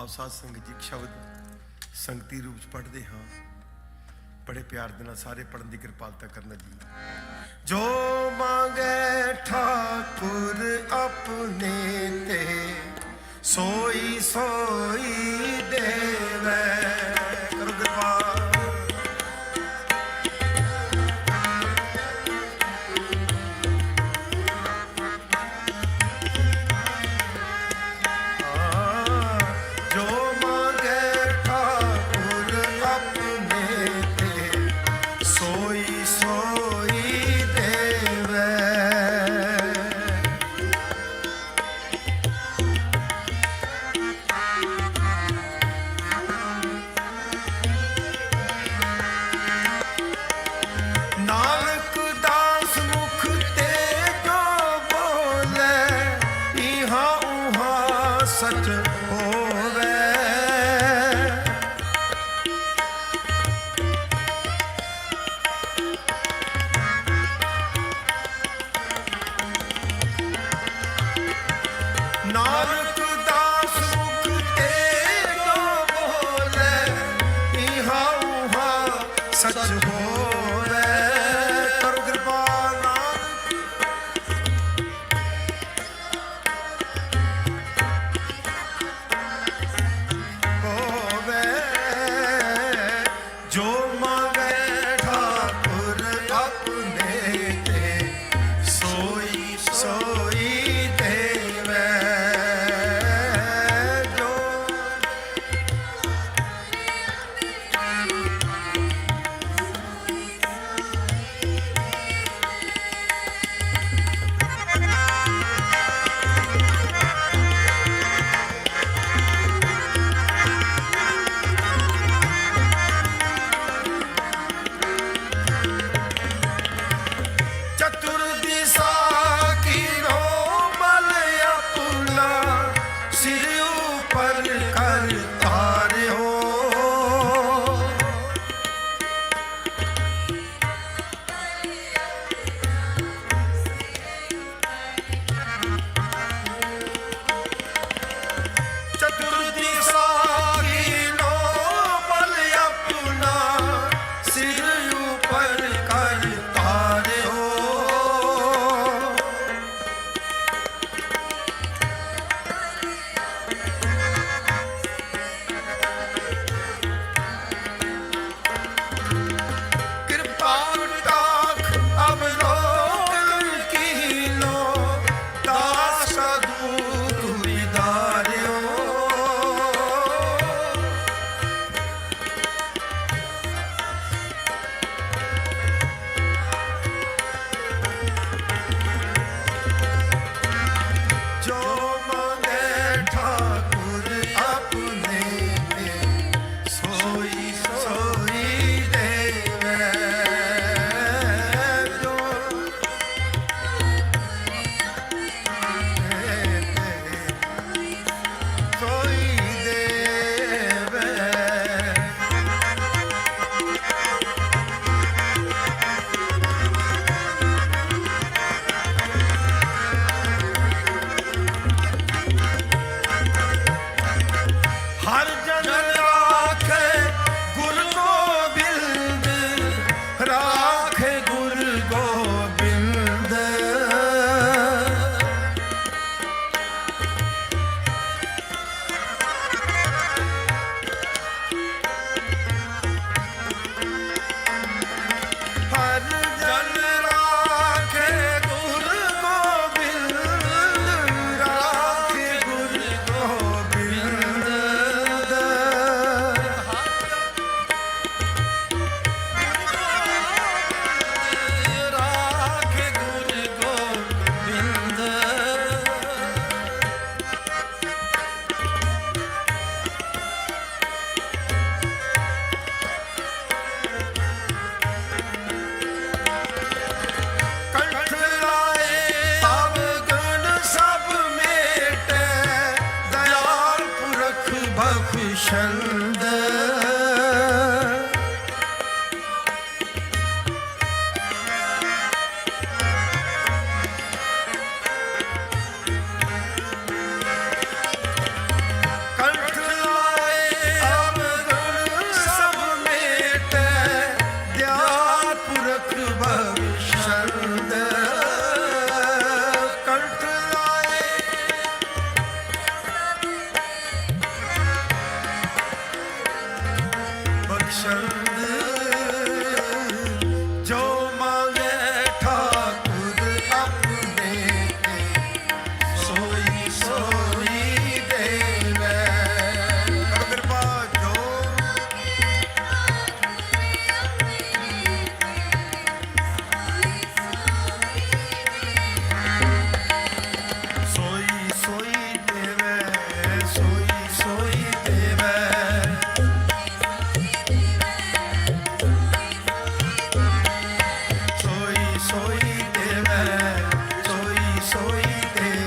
ਆਪ ਸਾਧ ਸੰਗਤ ਜੀ ਇੱਕ ਸ਼ਬਦ ਸੰਗਤੀ ਰੂਪ ਚ ਪੜ੍ਹਦੇ ਹਾਂ। ਬੜੇ ਪਿਆਰ ਦੇ ਨਾਲ ਸਾਰੇ ਪੜਨ ਦੀ ਕਿਰਪਾਲਤਾ ਕਰਨਾ ਜੀ। ਜੋ ਮੰਗੇ ਠਾਕੁਰ ਆਪਣੇ ਤੇ ਸੋਈ ਸੋਈ ਦੇ ਸਚ ਹੋਵੇ। ਨਾਨਕ Sir. breathing.